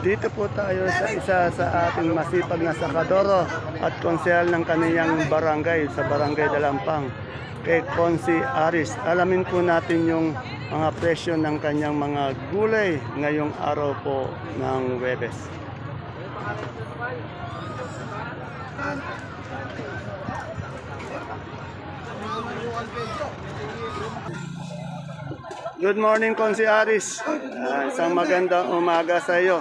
Dito po tayo sa isa sa ating masipag na sakadoro at konsehal ng kaniyang barangay sa barangay Dalampang kay Konsi Aris. Alamin po natin yung mga presyo ng kanyang mga gulay ngayong araw po ng Webes. Good morning, Konsi Aris. Ah, isang magandang umaga sa iyo.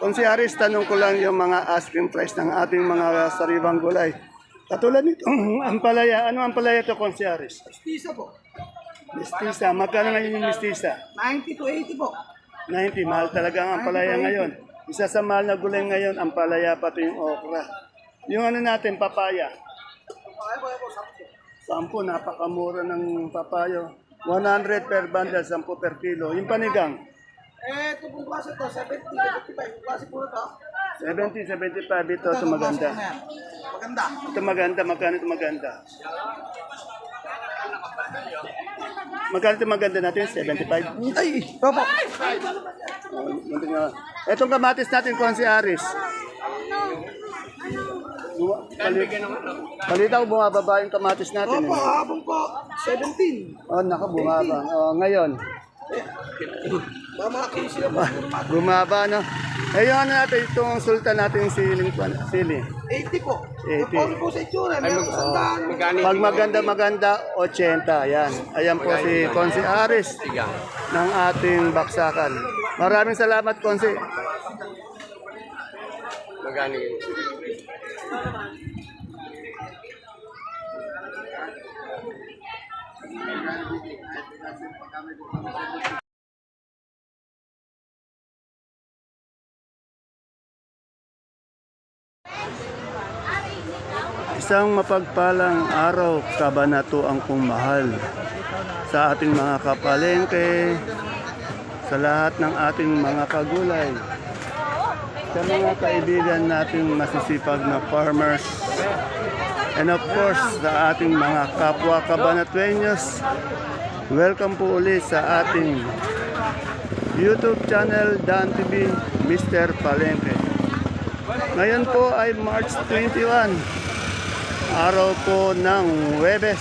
Konsi Aris, tanong ko lang yung mga asking price ng ating mga sariwang gulay. Katulad nito, ampalaya. Ano ampalaya to, Konsi Aris? Mestiza po. Mistisa. Magkano ngayon yung mistisa? 90 to 80 po. 90. Mahal talaga ang ampalaya ngayon. Isa sa mahal na gulay ngayon, ampalaya pati yung okra. Yung ano natin, papaya. Ay po, po, sakto. Sampo, napakamura ng papayo. 100 per bundle, 10 per kilo. Yung panigang, Eh, ito pong klase to, 70, 75. Yung klase po ito. 70, 75 ito, ito maganda. Maganda. Ito maganda, magkano ito maganda? Magkano ito maganda natin? 75? Ay, opo. Muntik na. Itong kamatis natin, kung si Aris. Palit, palitaw, bumababa yung kamatis natin. Opo, Eh. habang po, 17. Oh, naka, bumaba. Oh, ngayon, 15 na po. bumaba, no? Eh, yung ano natin, itong sultan natin siling, sili. 80 po. 80. Puro po sa itsura. Meron sa sandaan. Pag maganda maganda 80 yan. Ayan po si Konsi Aris ng ating baksakan. Maraming salamat Konsi. Isang mapagpalang araw, kabanato ang kong mahal sa ating mga kapalengke, sa lahat ng ating mga kagulay, sa mga kaibigan nating masisipag na farmers, and of course, sa ating mga kapwa kabanatuenyos, welcome po ulit sa ating YouTube channel Dan TV Mr. Palengke. Ngayon po ay March 21, araw po ng Webes.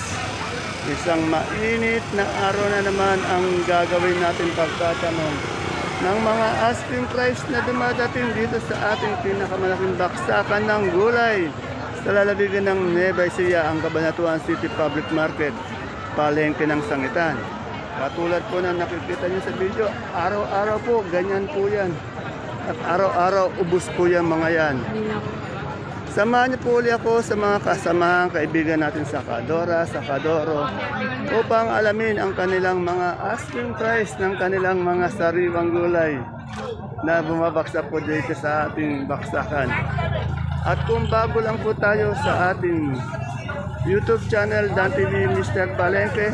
Isang mainit na araw na naman ang gagawin natin pagtatanong ng mga asking price na dumadating dito sa ating pinakamalaking baksakan ng gulay sa lalawigan ng Nueva Ecija, ang Cabanatuan City Public Market, palengke ng sangitan. Katulad po na nakikita niyo sa video, araw-araw po, ganyan po yan. At araw-araw, ubus po yan mga yan. Samahan niyo po uli ako sa mga kasamahan kaibigan natin sa Kadora, sa Kadoro upang alamin ang kanilang mga asking price ng kanilang mga sariwang gulay na bumabaksak po dito sa ating baksakan. At kung bago lang po tayo sa ating YouTube channel Dan TV Mr. Palengke,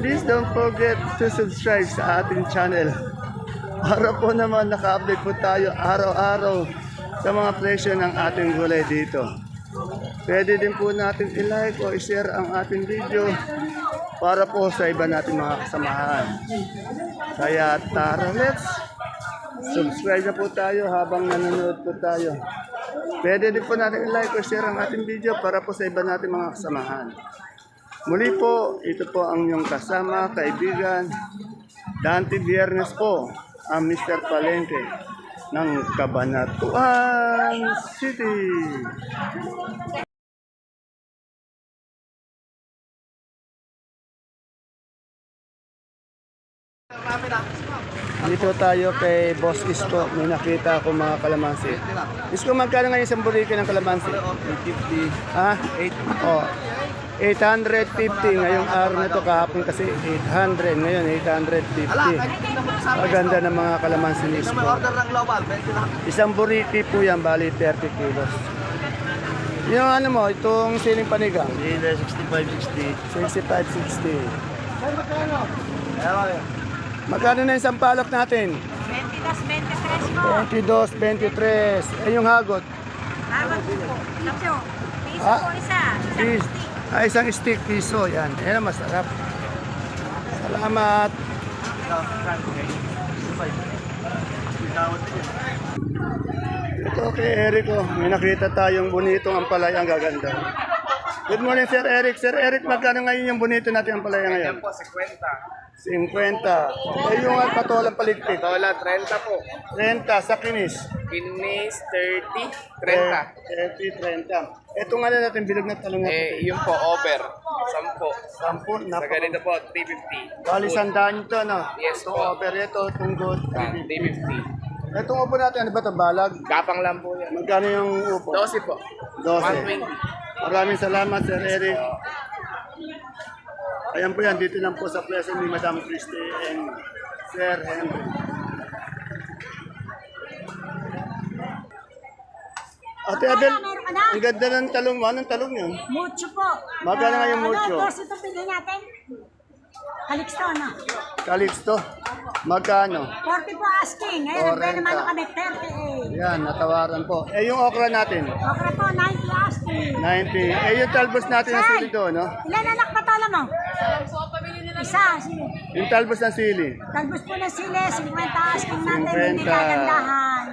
please don't forget to subscribe sa ating channel. Para po naman naka-update po tayo araw-araw sa mga presyo ng ating gulay dito. Pwede din po natin i-like o i-share ang ating video para po sa iba natin mga kasamahan. Kaya tara, let's subscribe na po tayo habang nanonood po tayo. Pwede din po natin i-like o share ang ating video para po sa iba natin mga kasamahan. Muli po, ito po ang inyong kasama, kaibigan, Dante Biernes po, ang Mr. Palengke ng Cabanatuan City. Dito tayo kay Boss Isko. May nakita ako mga kalamansi. Isko, magkano ngayon isang burrito ng kalamansi? 850. Ha? 8. Oh. 850 ngayong araw na to kahapon kasi 800 ngayon 850 maganda ng mga kalamansi ni Isko Order ng global, 20 lang. isang burriti po yan bali 30 kilos yung ano mo itong siling panigang 65-60. 65-60 magkano na yung sampalok natin 22, 23 po. 22, 23 eh yung hagot Tama po. Piso. Piso Ah. po isa. Isang Is, stick. ah, isang stick piso yan yan ang masarap salamat Okay, Eric, oh. may nakita tayong bonitong ampalaya ang gaganda. Good morning, Sir Eric. Sir Eric, magkano ngayon yung bonito natin ampalaya ngayon? po, 50. 50. Eh, yung uh, patolang paligpit. Tola, 30 po. 30 sa kinis. Kinis, 30. 30, 30. Itong ano natin, bilog na talong na Eh, yun po, over. 10. Sampu, Sa napaka. ganito po, 350. Bali, sandaan ito, no? Yes Ito, po. over ito, tunggot. Ah, 350. Itong upo natin, ano ba ito, balag? Gapang lang po yan. Magkano yung upo? 12 po. 12. 120. Maraming salamat, Sir Eric. Ayan po yan, dito lang po sa pwesto ni Madam Christie and Sir Henry. Ate ka na? ang ganda ng talong mo. Anong talong yun? Mucho po. Magkano nga yung mucho? Ano, dos ito pili natin? Calixto, ano? Calixto. Magkano? 40 po asking. Ngayon, nagbe 40. naman kami 38. Yan, natawaran po. Eh, yung okra natin, Okra po, 90 asking. 90. Eh, yung talbos natin ng sili doon, no? Ilan anak pa tala mo? Isa. sige. Yung talbos ng sili. Talbos po ng sili, 50 asking natin. Hindi 50. kagandahan.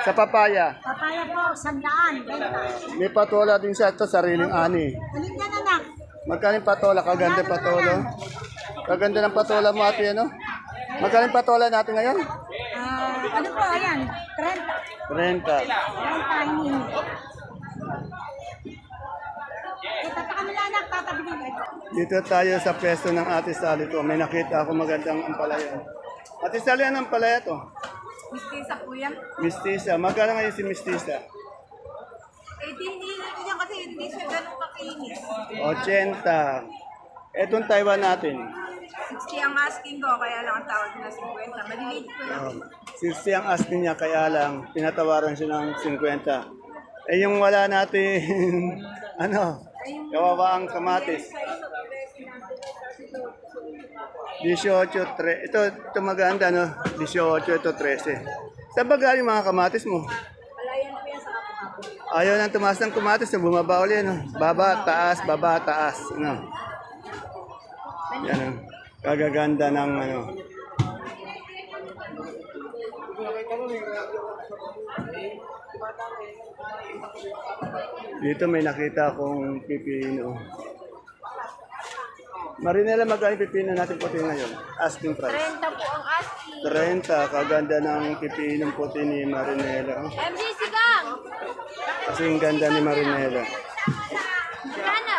Sa papaya, Papaya po, sandaan. Benta. may patola din siya. Ito, sariling ani. Ulit yan anak. Magkano yung patola? Kaganda patola. Kaganda ng patola mo ate, ano? Magkano yung patola natin ngayon? Ah, ano po, ayan. 30. 30. 30 hinihingi. Dito tayo sa pwesto ng Ate Sally ko. May nakita ako magandang ampalaya. Ate Sally, anong ampalaya to? Mistisa po yan. Mistisa. Magkano ngayon si Mistisa? Eh, di hindi natin yan kasi hindi siya ganun kakinis. 80. Etong Taiwan natin. 60 ang asking ko, kaya lang ang tawag na 50. Maliliit ko yan. Um, 60 ang asking niya, kaya lang tinatawaran siya ng 50. Eh yung wala natin, ano, kawawa ang kamatis. 18, tre, ito, ito maganda, no? 18, ito 13. Saan ba galing mga kamatis mo? Ayaw nang tumaas ng kamatis, so bumaba ulit, no? Baba, taas, baba, taas, ano? Yan, no? Kagaganda ng, ano, Dito may nakita akong pipino. Marinela, magkano yung pipino natin puti ngayon? Asking price. 30 po ang asking. 30. Kaganda ng pipinong puti ni Marinela. MJ Sigang! Kasi ang ganda ni Marinela. Gano?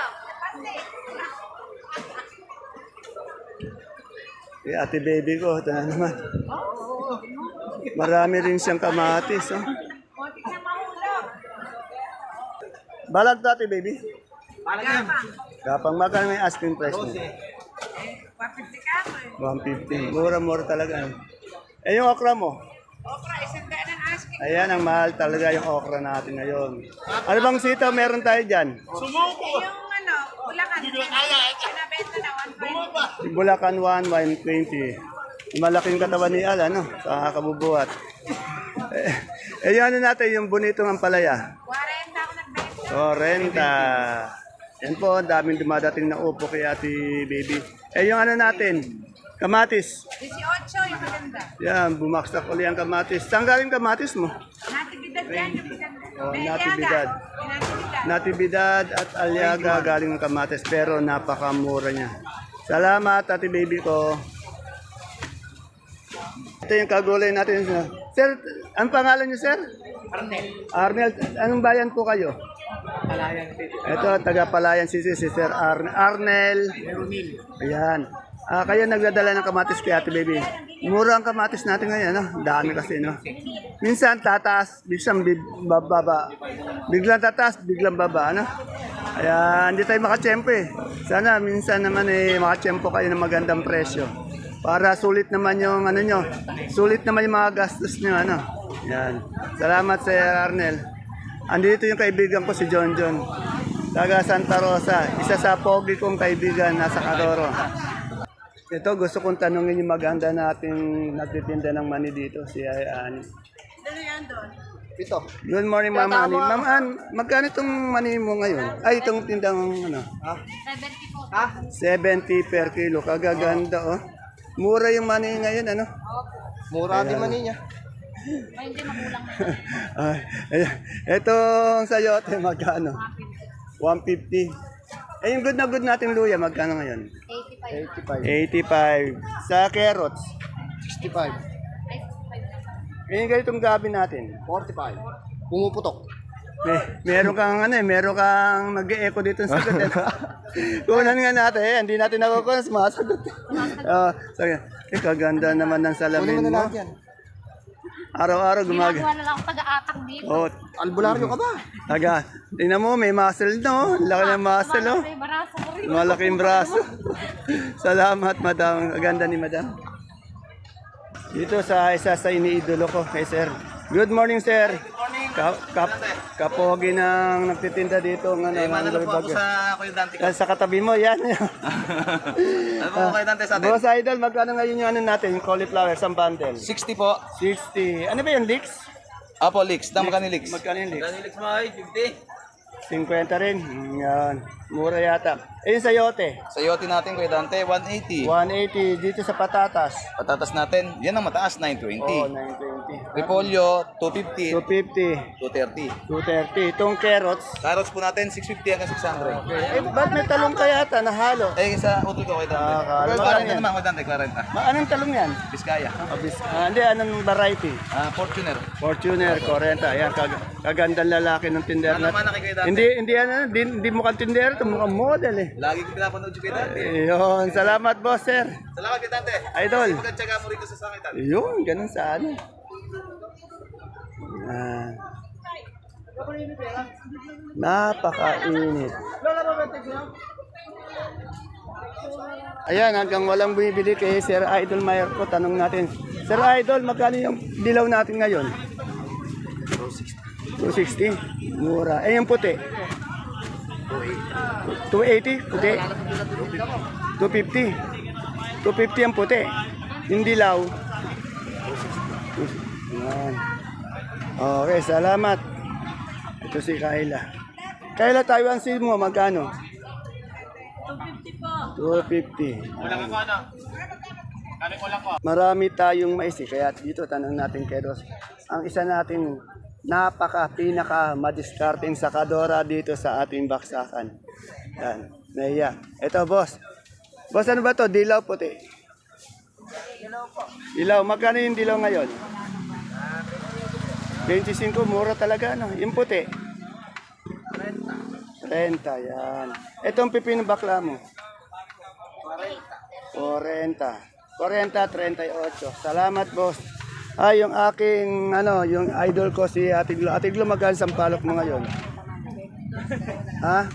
Eh, ate baby ko, ito na naman. Marami rin siyang kamatis. Oh. Balag to, ate baby. Gapang. Kapang magkano may asking price mo? 150 ka mo eh. 150. Mura-mura talaga. Eh, yung okra mo? Okra, isang daan ang asking. Ayan, ang mahal talaga yung okra natin ngayon. Ano bang sitaw meron tayo dyan? Eh, yung ano, ulakan. Pinabenta na 120. Yung Bulacan 1, 120. Yung Malaking katawan ni Al, ano? Sa kabubuhat. eh, eh, yung ano natin, yung bonitong ampalaya. 40 ako nagbenta. 40. Yan po, ang daming dumadating na upo kay ate baby. Eh, yung ano natin, kamatis. 18 yung maganda. Yan, bumaksak uli ang kamatis. Saan galing kamatis mo? Natibidad yan yung maganda. Oh. Natibidad. Natividad at Aliaga galing ng kamatis pero napakamura niya. Salamat, ate baby ko. Ito yung kagulay natin. Sir, ang pangalan niyo, sir? Arnel. Arnel, anong bayan po kayo? Palayan City. Ito, taga Palayan City, si Sir Ar- Arnel. Ayan. Ah, kayo nagdadala ng kamatis kay ate baby. Mura ang kamatis natin ngayon, no? Dami kasi, no? Minsan tataas, minsan bababa. Biglang tataas, biglang baba, ano? Kaya hindi tayo makachempo eh. Sana minsan naman eh makachempo kayo ng magandang presyo. Para sulit naman yung ano nyo. Sulit naman yung mga gastos nyo, ano? Yan. Salamat Sir Arnel. Andito yung kaibigan ko si John John. Taga Santa Rosa. Isa sa pogi kong kaibigan nasa Cadoro. Ito, gusto kong tanungin yung maganda nating nagtitinda ng mani dito, si Ay Ani. Dalo yan doon. Ito. Good morning, Ma'am Ani. Ma'am An, magkano itong mani mo ngayon? Ay, itong tindang ano? 70 po. Ha? 70 per kilo. Kagaganda, oh. Mura yung mani ngayon, ano? Mura din man niya. Ay, hindi makulang na. Ay. Itong sayote, magkano? 150. Eh, yung good na good natin luya, magkano ngayon? 85. 85. Sa carrots, 65. Ay, 65. eh, yung ganitong gabi natin. 45. Pumuputok. May, meron kang ano eh, meron kang nag-echo dito sa sagot. Eh. Kunan nga natin, eh, hindi natin nakukuha, sumasagot. Ah, sige. Eh, kaganda naman ng salamin mo. yan. Araw-araw gumag... Ginagawa na lang ako taga-atang dito. Oh, Albularyo ka ba? taga. Tingnan mo, may muscle no? Laki ng muscle, oh. May baraso ko rin. Malaking braso. Salamat, madam. Ganda ni madam. Dito sa isa sa iniidolo ko kay sir. Good morning, sir. Ka kap kapogi ng nagtitinda dito ng ano, Eh, manalo ng po ako sa Kuya Dante. Yan, sa katabi mo, yan. Ano po Kuya Dante sa atin? Boss Idol, magkano ngayon yung ano natin, yung cauliflower, isang bundle? 60 po. 60. Ano ba yung leeks? Apo. Dama ka ni Lix. Magkano yung leeks? Lix mo ay 50. 50 rin. Yan. Mura yata. Eh, yung sayote. Sa yote natin Kuya Dante, 180. 180 dito sa patatas. Patatas natin, yan ang mataas, Oh, 920. 920. Repolyo, 250. 250. 230. 230. Itong carrots. Carrots po natin, 650 hanggang 600. Eh, ba't may talong ka yata nahalo? Eh, sa utol ko Kuya Dante. Ah, 40 yan? naman Kuya Dante, 40. Ma anong talong yan? Biskaya. Obis. Ah, hindi, anong variety? Ah, Fortuner. Fortuner, 40. Ayan, kag kagandang lalaki ng tinder Ano natin. man kay Kuya Dante? Hindi, hindi, ano, hindi, hindi mukhang tinder, ito mukhang model eh. Lagi ko pinapanood si Kuya Dante. Ayun, salamat boss sir. Salamat Kuya Dante. Idol. Magandang mo rito sa sangitan. Ayun, ganun sana. Ah. Napakainit. Ayan, hanggang walang bumibili kay Sir Idol Mayer ko, tanong natin. Sir Idol, magkano yung dilaw natin ngayon? 260. Mura. Eh, yung puti? 280. Puti? 250. 250 ang puti. Yung dilaw? Yan. Okay, salamat. Ito si Kayla. Kayla, Taiwan seed mo, magkano? 250 po. 250. Marami tayong mais eh, kaya dito tanong natin kay Ross. Ang isa natin napaka pinaka madiskarting sakadora dito sa ating baksakan. Yan, Naya. Ito boss. Boss ano ba to? Dilaw puti. Dilaw, magkano yung dilaw ngayon? 25, mura talaga, no? Yung puti. 30, yan. Itong pipino bakla mo. 40. 40, 38. Salamat, boss. Ah, yung aking, ano, yung idol ko si Atiglo. Atiglo, magkano sa palok mo ngayon? Ha?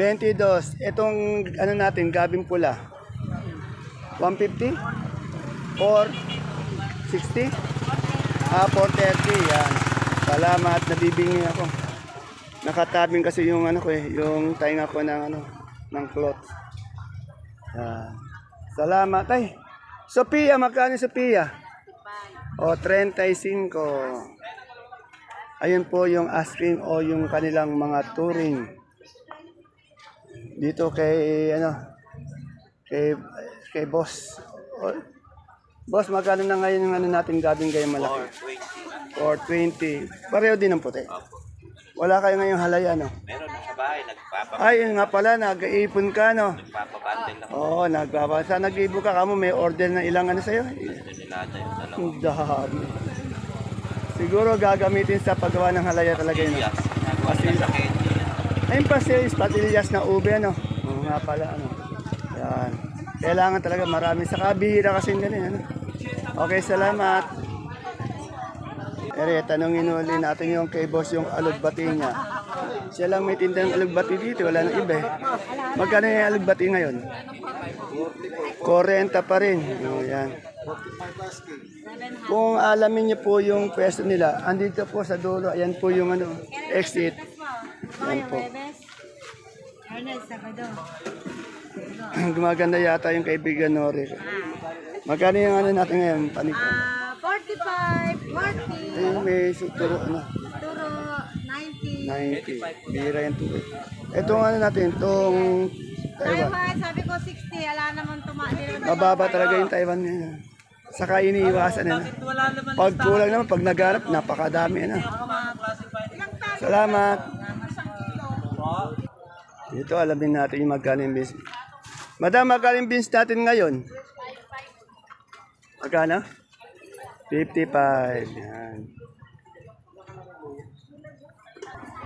22. Itong, ano natin, gabing pula. 150? Or 60? Ah, 430. Yan. Salamat. Nabibingi ako. Nakatabing kasi yung ano ko eh, yung tainga ko ng ano, ng cloth. Yan. Salamat. Ay, Sophia, magkano Sophia? O, 35. Ayun po yung asking o yung kanilang mga touring. Dito kay, ano, kay, kay boss. O, boss, magkano na ngayon yung ano natin gabing gayong malaki? 420. Pareho din ang puti. Wala kayo ngayong halaya, no? Meron na sa bahay, nagpapa, Ay, yun nga pala, nag-iipon ka, no? nagpapabandel na Oo, oh, nagbabasa. Nag-ibo ka kamo, may order na ilang ano sa'yo? nila yung dalawa. Ang dami. Siguro gagamitin sa paggawa ng halaya talaga yun. no? Yes, Kenji. Ayun pa sales, patillas na ube, ano? Oo nga pala, ano? Yan. Kailangan talaga marami. Sa kabihira kasi ganun, ano? Okay, salamat. Ere, tanongin uli natin yung kay boss yung alugbati niya. Siya lang may tinda ng alugbati dito, wala nang iba eh. Magkano yung alugbati ngayon? 40 pa rin. O, yan. Kung alamin niyo po yung pwesto nila, andito po sa dulo, ayan po yung ano, exit. Yan po. Gumaganda yata yung kaibigan Nori. Magkano yung ano natin ngayon, panik? Ah, 45, 40, Ayun, may suturo, ano, turo 90. 90. Bira yung tubig. Itong ano natin, itong Taiwan. Taiwan, sabi ko 60, ala naman tumaas. Mababa talaga yung Taiwan ngayon. Saka iniiwasan na. Pag kulang naman, pag naghanap, napakadami na. Salamat. Dito, alamin natin yung magkano yung beans. Madam, magkano yung beans natin ngayon? Magkano? 55. Yan.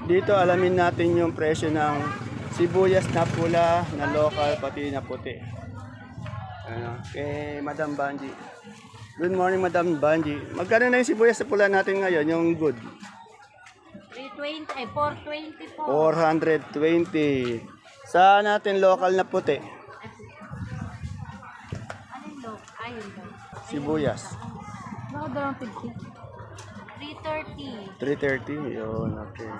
Dito, alamin natin yung presyo ng sibuyas na pula, na local, pati na puti. Ano, kay Madam Banji. Good morning, Madam Banji. Magkano na yung sibuyas na pula natin ngayon, yung good? 320, ay 420 po. 420. Sa natin local na puti, Anong low? Ayun daw. sibuyas. 50. 330. 330. Yun, okay.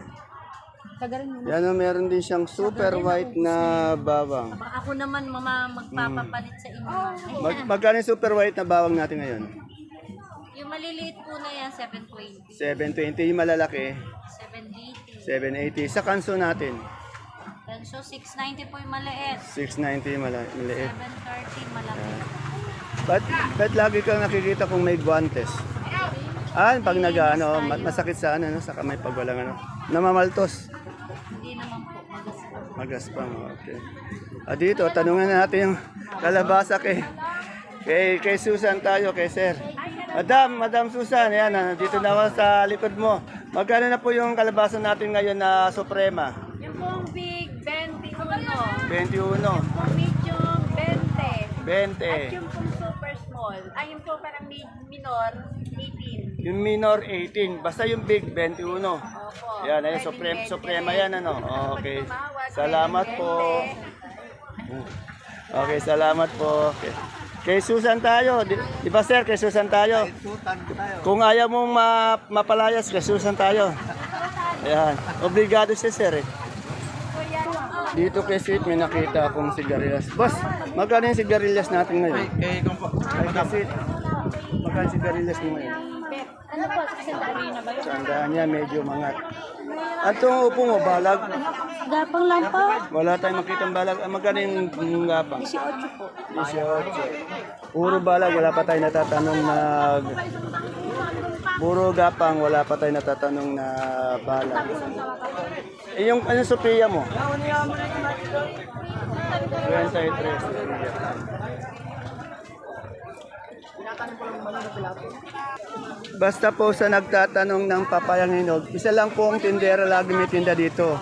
Kagarin mo. Yan, oh, meron din siyang super white na bawang. Baka ako naman mama magpapapalit sa inyo. Ay, Mag magkano yung super white na bawang natin ngayon? yung maliliit po na yan, 720. 720 yung malalaki, 780. 780. Sa kanso natin, So, 690 po yung maliit. 690 yung mala- maliit. 730 malaki. Ba't, ba't lagi kang nakikita kung may guantes? Ah, pag nag ano, ma- masakit sa ano, no, sa kamay pag walang ano. Namamaltos. Hindi naman po magaspang. Magaspang, okay. Ah, dito, tanungan na natin yung kalabasa kay, kay, kay Susan tayo, kay Sir. Madam, Madam Susan, yan, ah, dito na ako sa likod mo. Magkano na po yung kalabasa natin ngayon na Suprema? Yung pong big, 21. 21, Pong medium, 20. 20. Yung pong super small. Ay, yung po parang mid, minor, 18. Yung minor 18, basta yung big 21. Opo. Yan, ayun, Suprema, Suprema yan, ano. Okay. Salamat po. Okay, salamat po. Okay. Kay Susan tayo. Di, di ba sir, kay Susan tayo? Kung ayaw mong ma, mapalayas, kay Susan tayo. Ayan. Obligado siya sir eh. Dito kay Sweet may nakita akong sigarilyas. Boss, magkano yung sigarilyas natin ngayon? Kay Kumpo. Ay, kay Sweet. Magkano yung sigarilyas mo ngayon? Ano po, sa sandali na ba yun? Sandaan niya, medyo mangat. At itong upo mo, balag. Gapang lang po. Wala tayong makitang balag. Ah, magkano yung gapang? 18 po. 18. Puro balag, wala pa tayo natatanong na... Puro gapang, wala pa tayo natatanong na balag. Eh, yung ano Sophia mo? 23. Basta po sa nagtatanong ng papayang hinog, isa lang po ang tindera lagi may tinda dito.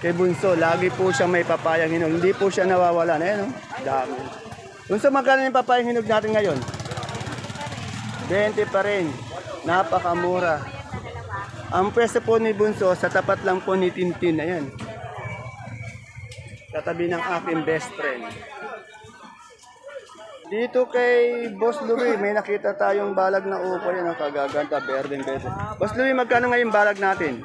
Kay Bunso, lagi po siya may papayang hinog. Hindi po siya nawawala. Ayan, oh. dami. Bunso, magkano yung papayang hinog natin ngayon? 20 pa rin. Napakamura. Ang pwesto po ni Bunso, sa tapat lang po ni Tintin. Ayan. Katabi ng aking best friend. Dito kay Boss Louie, may nakita tayong balag na upo yan. Ang kagaganda, berdeng berde. Boss Louie, magkano ngayon balag natin?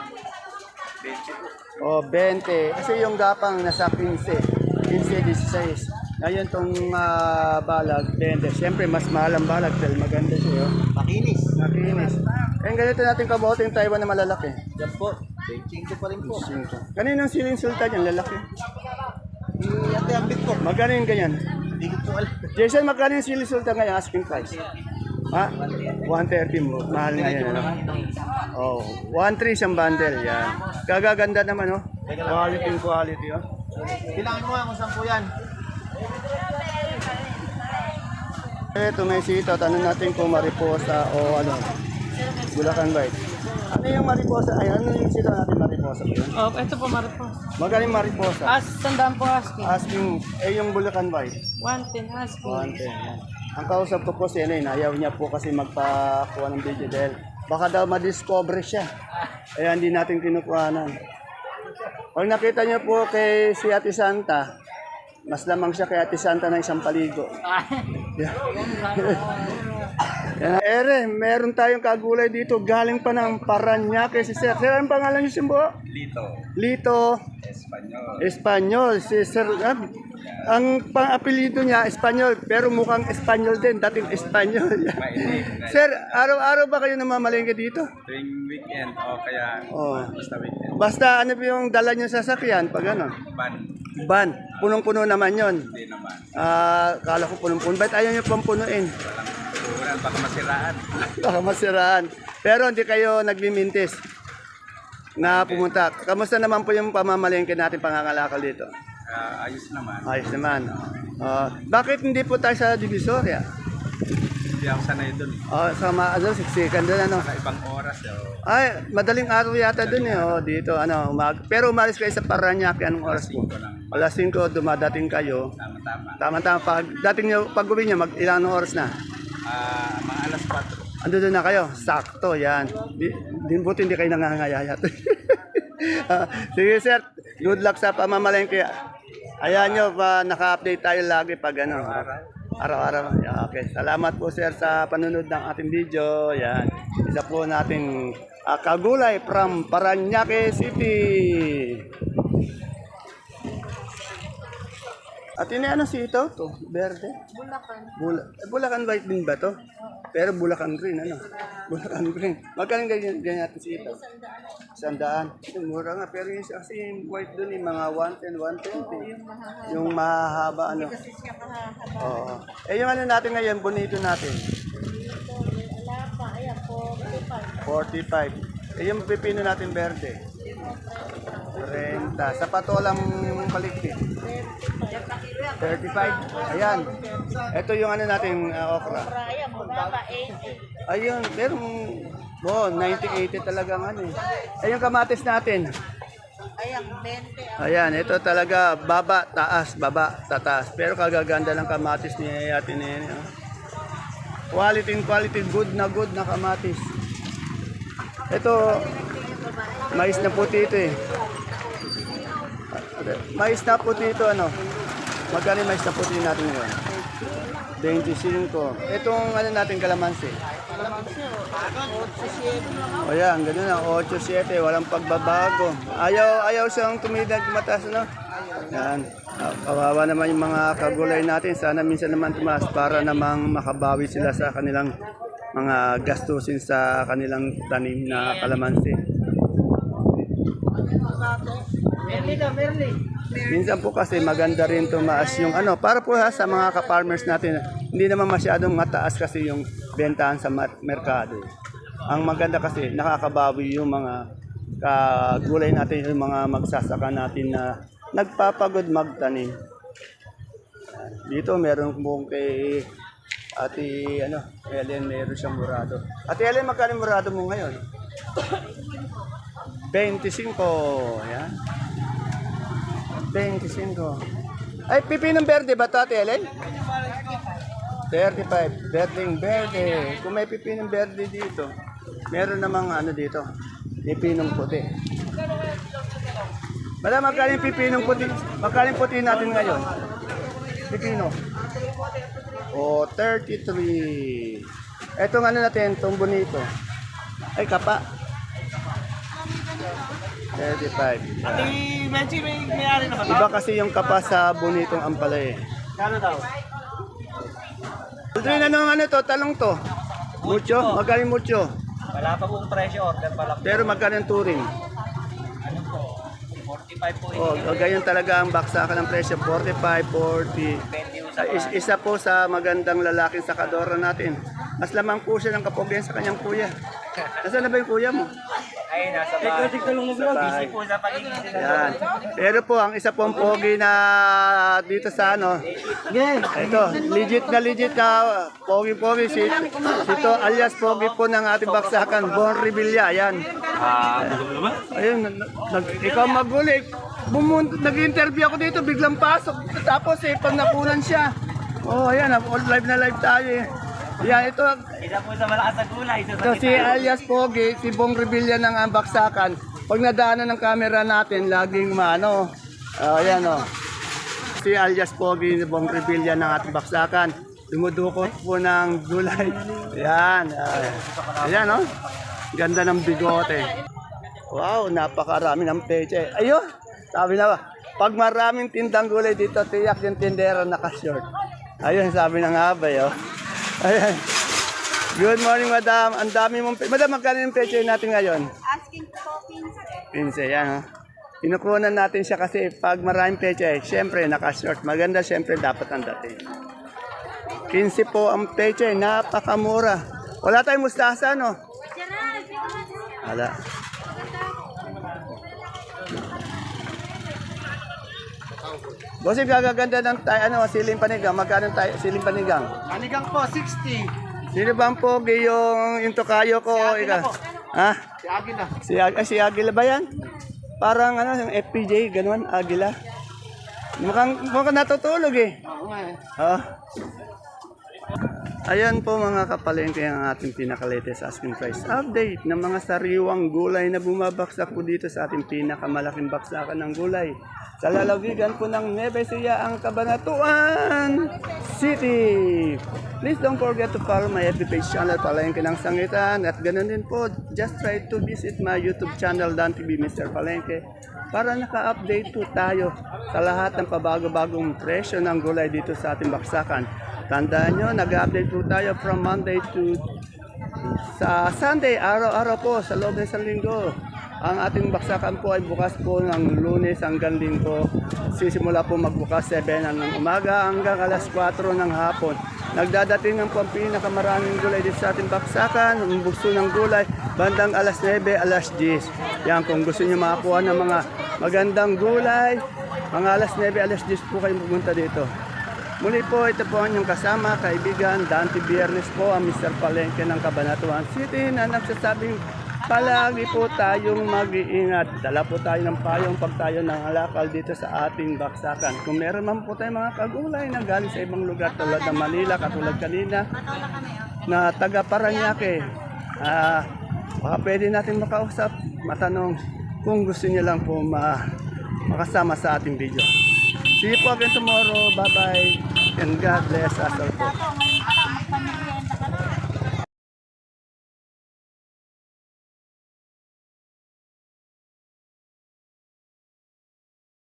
20 O, 20. Kasi yung gapang nasa 15. 15, 16. Ngayon tong ah, balag, 20. Siyempre, mas mahal ang balag dahil maganda siya. oh. Makinis. Nakinis. Kaya ganito natin kabote yung Taiwan na malalaki. Yan po. 25 pa rin po. Kaninang siling sultan yan, lalaki? Iyate ang bit po. Magkano yung ganyan? Hindi ko alam. Jason, magkano yung siling sultan ngayon? Asking price. Ha? 130 mo. Mahal nga yan. Ano? Oh, 1.3 isang bundle. Yan. Gagaganda naman, oh. Quality yung quality, oh. Bilangin mo nga kung saan po yan. Ito may sitaw. Tanong natin kung mariposa o ano. Bulacan White. Ano yung mariposa? Ay, ano yung sitaw natin mariposa po yun? Oh, ito po Maripos. Magkano yung mariposa? As, tandaan po asking. Asking, eh yung Bulacan White. 110 asking. 110. yan. Ang kausap ko po si Enen, ayaw niya po kasi magpakuha ng video dahil baka daw ma-discover siya. Kaya hindi natin kinukuhanan. Pag nakita niyo po kay si Ate Santa, mas lamang siya kay Ate Santa ng isang paligo. Yeah. Ere, meron tayong kagulay dito. Galing pa ng Paranaque si Sir. Sir, ang pangalan niyo, Simbo? Lito. Lito. Espanyol. Espanyol. Si Sir, ah, ang pang-apelido niya, Espanyol. Pero mukhang Espanyol din. Dating Espanyol. Sir, araw-araw ba kayo namamalengke dito? Tuwing weekend o kaya Oh. basta weekend. Basta ano ba yung dala niyo sa sasakyan pag ano? Ban. Van. Punong-puno naman yon. Hindi naman. Ah, kala ko punong-puno. Ba't ayaw niyo pang punuin? Siguro baka masiraan. Baka masiraan. Pero hindi kayo nagmimintis na pumunta. Kamusta naman po yung pamamalengke natin pangangalakal dito? Ah, ayos naman. Ayos naman. Ah, bakit hindi po tayo sa Divisoria? Hindi ako sanay doon. eh. Oh, sa mga ano, siksikan doon ano. Sa ibang oras. Oh. Ay, madaling araw yata doon eh. Oh, dito ano, umag. Pero umalis kayo sa Paranaque anong oras po? Alas 5 dumadating kayo. Tama-tama. Tama-tama pag dating nyo, pag uwi nyo, mag ilang oras na? Ah, mga alas 4. Ando doon na kayo. Sakto, yan. Di, di buti hindi kayo nangangayayat. Ah, Sige sir, good luck sa pamamalengke. Ayan nyo, pa, naka-update tayo lagi pag ano. Araw-araw. Okay. Salamat po sir sa panunod ng ating video. Yan. Isa po nating ah, kagulay from Paranaque City. At ini ano si ito? To, verde? Bulacan. Bula eh, Bulacan white din ba to? Pero Bulacan green, ano? Bulacan green. Magkano ganyan, ganyan natin si ito? Sandaan. Yung mura nga, pero yung kasi yung white dun, yung mga 110, 120. Yung mahahaba, ano? Kasi siya kahahaba. Oo. Eh, yung ano natin ngayon, bonito natin. Dito, wala pa. Ayan po, 45. 45. Eh, yung pipino natin verde. 30. Sa patolang paligpit. 35. Ayan. Ito yung ano natin, uh, okra. Ayan, mababa, 80. Ayun, pero oh, 90-80 talagang ano eh. Ayun kamatis natin. Ayan, 20. Ayan, ito talaga baba, taas, baba, tataas. Pero kagaganda ng kamatis ni Ate Nene. oh. Quality and quality, good na good na kamatis. Ito, mais na puti ito eh. Mais na puti ito ano. Magkano mais na puti natin ngayon? 25. Itong ano natin kalamansi. O yan, ganun na, 8-7, walang pagbabago. Ayaw, ayaw siyang tumidag mataas, no? Yan. Kawawa naman yung mga kagulay natin. Sana minsan naman tumaas para namang makabawi sila sa kanilang mga gastusin sa kanilang tanim na kalamansi. Minsan po kasi maganda rin tumaas yung ano, para po ha, sa mga ka-farmers natin, hindi naman masyadong mataas kasi yung bentahan sa merkado. Ang maganda kasi nakakabawi yung mga kagulay natin, yung mga magsasaka natin na nagpapagod magtanim. Dito meron pong kay Ate ano, Ellen, meron siyang murado. Ate Ellen, magkano murado mo ngayon? 25. Yan. 25. Ay, pipinong berde ba ito, Ate Ellen? 35. Berdeng berde. Kung may pipinong berde dito, meron namang ano dito, pipinong puti. Madam, magkano yung pipinong puti? Magkano puti natin ngayon? Pipino. O, 33. Etong ano natin, itong bonito. Ay, kapa. 35. Ati, Benji, may may-ari na ba? Iba kasi yung kapa sa bonitong ampalay. Kano daw? Aldrin, ano ang ano to? Talong to? Mucho? Magkano yung mucho? Wala pa pong presyo, order pa lang. Pero magkano yung turing? Ano po? 45 po Oh, ganyan talaga ang baksakan ng presyo. 45, 40. Depende is- isa po sa magandang lalaking sakadora natin. Mas lamang po siya ng kapogyan sa kanyang kuya. Nasaan na ba yung kuya mo? Ay, nasa bahay. Sa bahay. po sa pagiging. Yan. Pero po, ang isa pong pogi na dito sa ano, ito, legit na legit na pogi-pogi. Si, ito alias pogi po ng ating baksakan, Bon Revilla. Yan. Ayun, na- nag, ikaw magulik. Bumun, nag-interview ako dito, biglang pasok. Tapos eh, pag nakunan siya. Oh, ayan, all live na live tayo eh. Yan, ito, Isa po sa malakas na gulay. Isa ito si alias Pogi, si Bong Revilla ng Ambaksakan. Pag nadaanan ng camera natin, laging maano. Oh, ayan oh. Si alias Pogi, si Bong Revilla ng ating baksakan. Dumudukot po ng gulay. Ayan. ay. ayan oh. Ganda ng bigote. Wow, napakarami ng peche. Ayun, sabi na ba, pag maraming tindang gulay dito, tiyak yung tindero naka-short. Ayun, sabi ng abay, oh. Ayan. Good morning, madam. Ang dami mong... pe- Madam, magkano yung peche natin ngayon? Asking po, Pinse. Pinse, yan, ha? Kinukunan natin siya kasi pag maraming peche, syempre, naka-short. Maganda, syempre, dapat ang dating. 15 po ang peche, napakamura. Wala tayong mustasa, no? Wala. Bossing, gagaganda ng tayo, ano, siling panigang. Magkano tayo, siling panigang? Panigang po, 60. Sino ba pogi yung, yung tokayo ko? Si Agila po. Ha? Si Agila. Si, Ag- ay, si Agila ba yan? Parang ano, yung FPJ, ganun, Agila. Mukhang, mukhang natutulog eh. Oo nga eh. Ah. Ayan po mga kapalengke ang ating pinaka-latest asking price update ng mga sariwang gulay na bumabaksak po dito sa ating pinakamalaking baksakan ng gulay. Sa lalawigan po ng Nueva ang Cabanatuan City. Please don't forget to follow my FB page channel Palengke ng Sangitan at ganun din po just try to visit my YouTube channel Dan TV Mr. Palengke para naka-update po tayo sa lahat ng pabago-bagong presyo ng gulay dito sa ating baksakan. Tandaan nyo, nag-update po tayo from Monday to sa Sunday, araw-araw po sa loob ng isang linggo. Ang ating baksakan po ay bukas po ng lunes hanggang linggo. Sisimula po magbukas 7 ng umaga hanggang alas 4 ng hapon. Nagdadating ang po ang pinakamaraming gulay dito sa ating baksakan, ang bugso ng gulay, bandang alas 9, alas 10. Yan, kung gusto niyo makakuha ng mga magandang gulay, mga alas 9, alas 10 po kayo pumunta dito. Muli po, ito po ang inyong kasama, kaibigan, Dante Biernes po, ang Mr. Palengke ng Cabanatuan City na nagsasabing palagi po tayong mag-iingat. Dala po tayo ng payong pag tayo nangalakal dito sa ating baksakan. Kung meron man po tayong mga kagulay na galing sa ibang lugar tulad ng Manila, katulad kanina, na taga Paranaque, ah, baka pwede natin makausap, matanong kung gusto niyo lang po ma makasama sa ating video. See you po again tomorrow. Bye-bye. And God bless us all po.